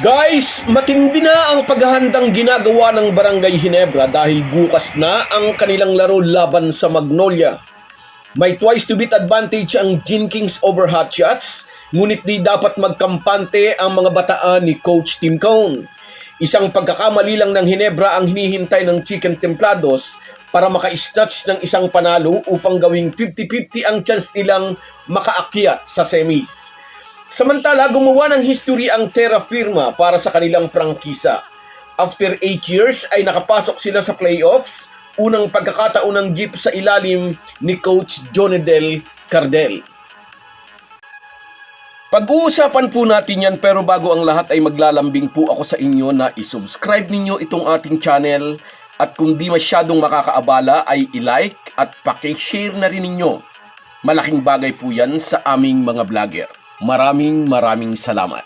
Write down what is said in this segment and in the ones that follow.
Guys, matindi na ang paghahandang ginagawa ng Barangay Hinebra dahil bukas na ang kanilang laro laban sa Magnolia. May twice to beat advantage ang Gin Kings over Hot Shots, ngunit di dapat magkampante ang mga bataan ni Coach Tim Cone. Isang pagkakamali lang ng Hinebra ang hinihintay ng Chicken Templados para maka-snatch ng isang panalo upang gawing 50-50 ang chance nilang makaakyat sa semis. Samantala, gumawa ng history ang Terra Firma para sa kanilang prangkisa. After 8 years ay nakapasok sila sa playoffs, unang pagkakataon ng jeep sa ilalim ni Coach Jonedel Cardel. Pag-uusapan po natin yan pero bago ang lahat ay maglalambing po ako sa inyo na isubscribe ninyo itong ating channel at kung di masyadong makakaabala ay i-like at pakishare na rin ninyo. Malaking bagay po yan sa aming mga vlogger. Maraming maraming salamat.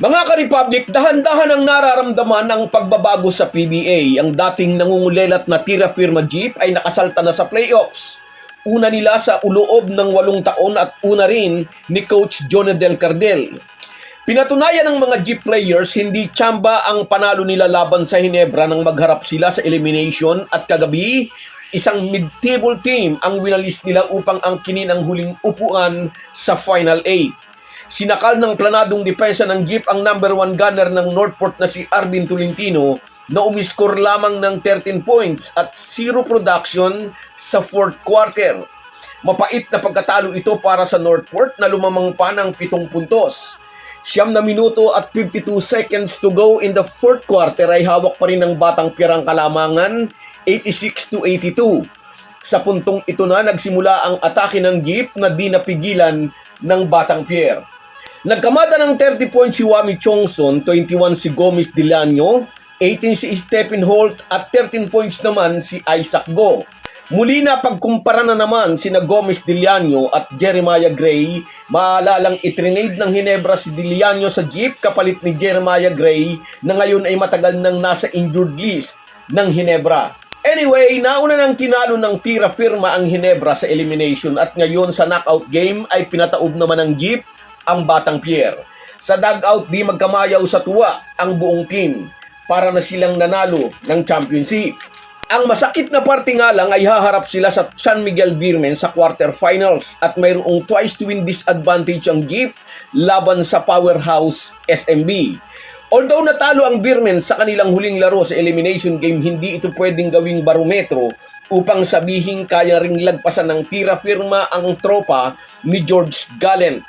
Mga ka-Republic, dahan-dahan ang nararamdaman ng pagbabago sa PBA. Ang dating nangungulelat na tira firma Jeep ay nakasalta na sa playoffs. Una nila sa uloob ng walong taon at una rin ni Coach Jonadel Cardel. Pinatunayan ng mga Jeep players hindi tsamba ang panalo nila laban sa Hinebra nang magharap sila sa elimination at kagabi isang mid-table team ang winalis nila upang angkinin ang huling upuan sa Final 8. Sinakal ng planadong depensa ng Jeep ang number one gunner ng Northport na si Arvin Tolentino na umiskor lamang ng 13 points at zero production sa fourth quarter. Mapait na pagkatalo ito para sa Northport na lumamang pa ng 7 puntos. Siyam na minuto at 52 seconds to go in the fourth quarter ay hawak pa rin ng batang pirang kalamangan 86 to 82. Sa puntong ito na nagsimula ang atake ng Jeep na di napigilan ng Batang Pierre. Nagkamada ng 30 points si Wami Chongson, 21 si Gomez Dilanyo, 18 si Stephen Holt at 13 points naman si Isaac Go. Muli na pagkumpara na naman sina Gomez Diliano at Jeremiah Gray, maalalang itrinade ng Hinebra si Diliano sa jeep kapalit ni Jeremiah Gray na ngayon ay matagal nang nasa injured list ng Hinebra. Anyway, nauna nang tinalo ng tira firma ang Hinebra sa elimination at ngayon sa knockout game ay pinataob naman ng jeep ang Batang Pierre. Sa dugout di magkamayaw sa tuwa ang buong team para na silang nanalo ng championship. Ang masakit na parte nga lang ay haharap sila sa San Miguel Beermen sa quarterfinals at mayroong twice to win disadvantage ang Jeep laban sa powerhouse SMB. Although natalo ang Beermen sa kanilang huling laro sa elimination game, hindi ito pwedeng gawing barometro upang sabihin kaya ring lagpasan ng tira firma ang tropa ni George Gallant.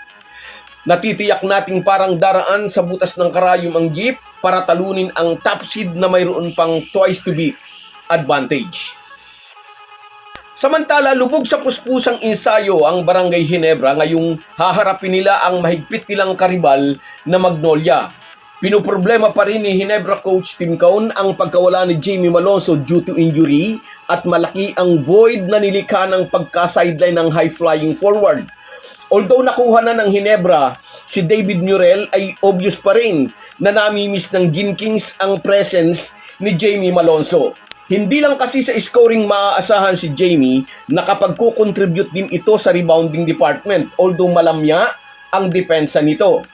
Natitiyak nating parang daraan sa butas ng karayom ang jeep para talunin ang top seed na mayroon pang twice to beat advantage. Samantala, lubog sa puspusang ensayo ang Barangay Hinebra ngayong haharapin nila ang mahigpit nilang karibal na Magnolia. Pinoproblema pa rin ni Hinebra coach Tim Cone ang pagkawala ni Jamie Malonzo due to injury at malaki ang void na nilikha ng pagka-sideline ng high-flying forward. Although nakuha na ng Hinebra, si David Murrell ay obvious pa rin na namimiss ng Ginkings ang presence ni Jamie Malonzo. Hindi lang kasi sa scoring maaasahan si Jamie na kapag din ito sa rebounding department although malamya ang depensa nito.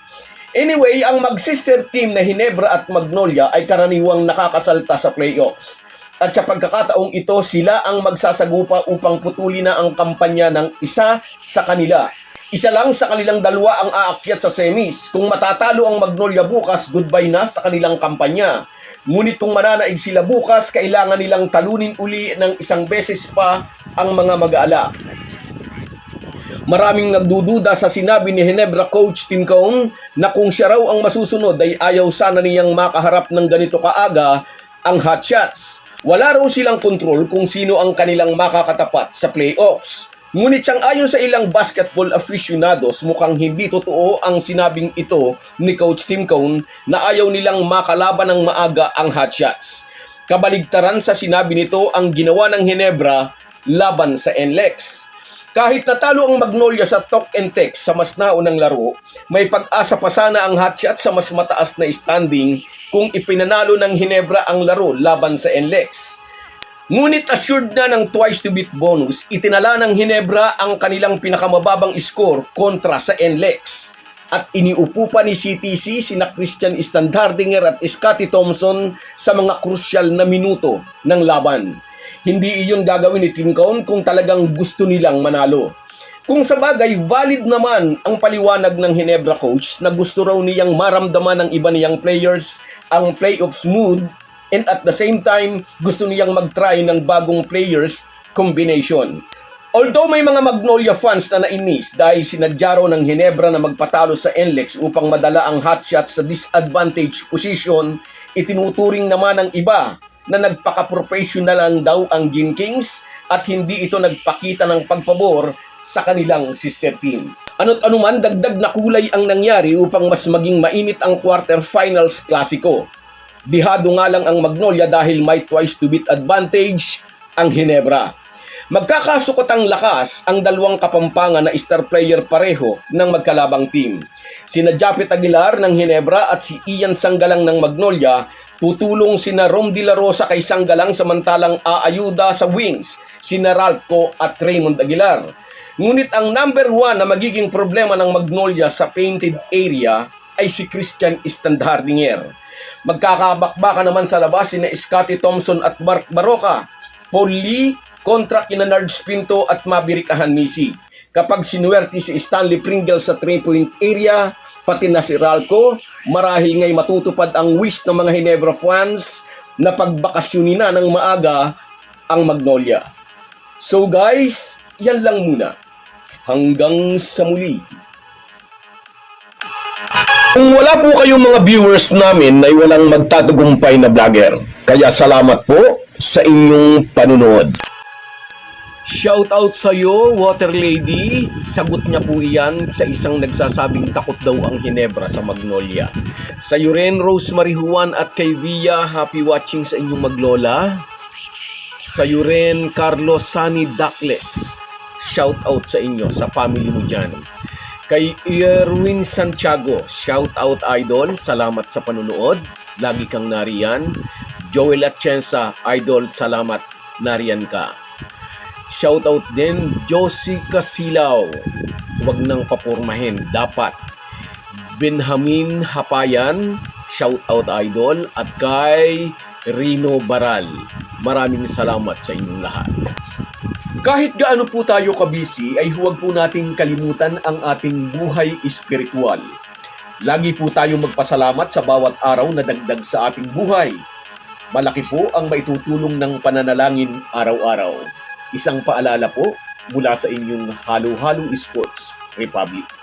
Anyway, ang mag-sister team na Hinebra at Magnolia ay karaniwang nakakasalta sa playoffs. At sa pagkakataong ito, sila ang magsasagupa upang putulin na ang kampanya ng isa sa kanila. Isa lang sa kanilang dalawa ang aakyat sa semis. Kung matatalo ang Magnolia bukas, goodbye na sa kanilang kampanya. Ngunit kung mananaig sila bukas, kailangan nilang talunin uli ng isang beses pa ang mga mag-aala. Maraming nagdududa sa sinabi ni Hinebra coach Tim Cone na kung siya raw ang masusunod ay ayaw sana niyang makaharap ng ganito kaaga ang hot shots. Wala raw silang kontrol kung sino ang kanilang makakatapat sa playoffs. Ngunit siyang ayon sa ilang basketball aficionados, mukhang hindi totoo ang sinabing ito ni Coach Tim Cone na ayaw nilang makalaban ng maaga ang hot shots. Kabaligtaran sa sinabi nito ang ginawa ng Hinebra laban sa NLEX. Kahit natalo ang Magnolia sa talk and text sa mas naunang laro, may pag-asa pa sana ang hotshot sa mas mataas na standing kung ipinanalo ng Hinebra ang laro laban sa NLEX. Ngunit assured na ng twice to beat bonus, itinala ng Hinebra ang kanilang pinakamababang score kontra sa NLEX. at iniupo pa ni CTC sina Christian Standhardinger at Scotty Thompson sa mga krusyal na minuto ng laban. Hindi iyon gagawin ni Team Cone kung talagang gusto nilang manalo. Kung sa bagay, valid naman ang paliwanag ng Hinebra coach na gusto raw niyang maramdaman ng iba niyang players ang playoffs mood and at the same time, gusto niyang mag-try ng bagong players combination. Although may mga Magnolia fans na nainis dahil sinadya raw ng Hinebra na magpatalo sa NLEX upang madala ang hotshot sa disadvantage position, itinuturing naman ng iba na nagpaka-professional lang daw ang Gin Kings at hindi ito nagpakita ng pagpabor sa kanilang sister team. Ano't anuman dagdag na kulay ang nangyari upang mas maging mainit ang quarterfinals klasiko. Dihado nga lang ang Magnolia dahil may twice to beat advantage ang Hinebra. Magkakasukot ang lakas ang dalawang kapampangan na star player pareho ng magkalabang team. Sina Japet Aguilar ng Hinebra at si Ian Sanggalang ng Magnolia tutulong sina Rom De La Rosa kay Sanggalang samantalang aayuda sa wings sina Ralph at Raymond Aguilar. Ngunit ang number one na magiging problema ng Magnolia sa painted area ay si Christian Standhardinger. Magkakabakbaka naman sa labas sina Scotty Thompson at Mark Baroka, Paul Lee kontra kina Nards Pinto at Maverick Ahanmisi. Kapag sinuwerte si Stanley Pringle sa 3-point area, pati na si Ralco, marahil ngay matutupad ang wish ng mga Hinebra fans na pagbakasyonin na ng maaga ang Magnolia. So guys, yan lang muna. Hanggang sa muli. Kung wala po kayong mga viewers namin ay walang magtatagumpay na vlogger. Kaya salamat po sa inyong panunood. Shout out sa iyo, Water Lady. Sagot niya po iyan sa isang nagsasabing takot daw ang Hinebra sa Magnolia. Sa iyo rin, Rosemary Juan at kay Via, happy watching sa inyong maglola. Sa iyo rin, Carlos Sani Duckless. Shout out sa inyo, sa family mo dyan. Kay Erwin Santiago, shout out idol, salamat sa panunood. Lagi kang nariyan. Joel Atienza, idol, salamat, nariyan ka. Shoutout din Josie Casilaw. Huwag nang papurmahin, dapat. Benjamin Hapayan, shoutout idol. At kay Rino Baral. Maraming salamat sa inyong lahat. Kahit gaano po tayo kabisi, ay huwag po nating kalimutan ang ating buhay espiritual. Lagi po tayong magpasalamat sa bawat araw na dagdag sa ating buhay. Malaki po ang maitutulong ng pananalangin araw-araw. Isang paalala po mula sa inyong Halo Halo Sports Republic.